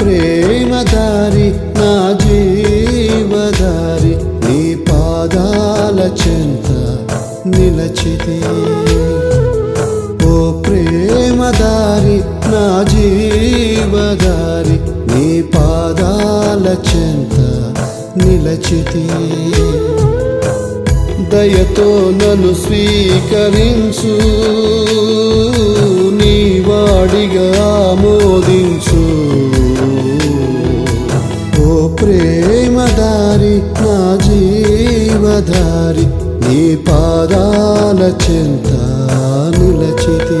ప్రేమదారి నా జీవదారి నీ పాదాల చెంత నిలచితే. ఓ ప్రేమదారి నా జీవదారి నీ పాదాల చెంత నిలచితే. దయతో నన్ను స్వీకరించు నీ వాడిగా ఆమోదించు. ప్రేమదారి నా జీవధారి నీ పాదాల చెంత నిలచితే.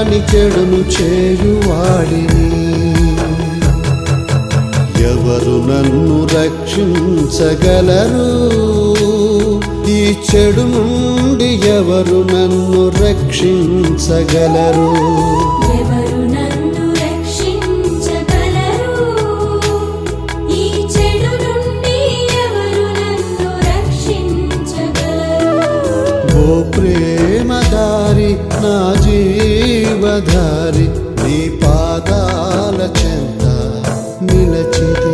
చేయగోరని చెడును చేయువాడిని. ఎవరు నన్ను రక్షించగలరు? ఈ చెడు నుండి ఎవరు నన్ను రక్షించగలరు? జీవధారి నీ పాదాల చెంత నిలచితే.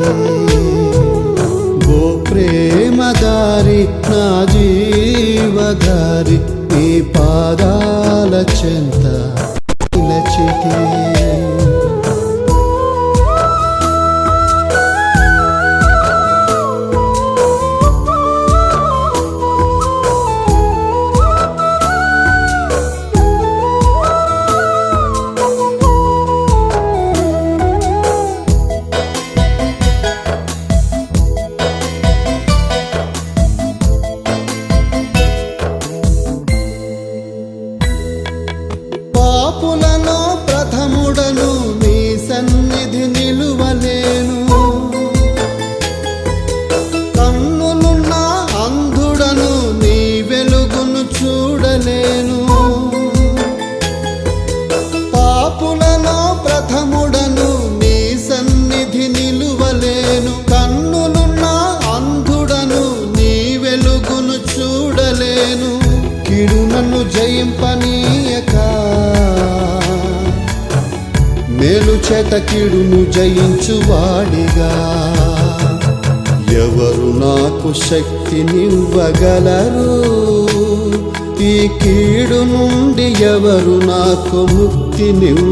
గో ప్రేమదారి నా జీవధారి నీ పాదాల చెంత నన్ను జయింపనీయక. మేలు చేత కీడును జయించువాడిగా. ఎవరు నాకు శక్తినివ్వగలరు ఈ కీడు నుండి ఎవరు నాకు ముక్తినివ్వగలరు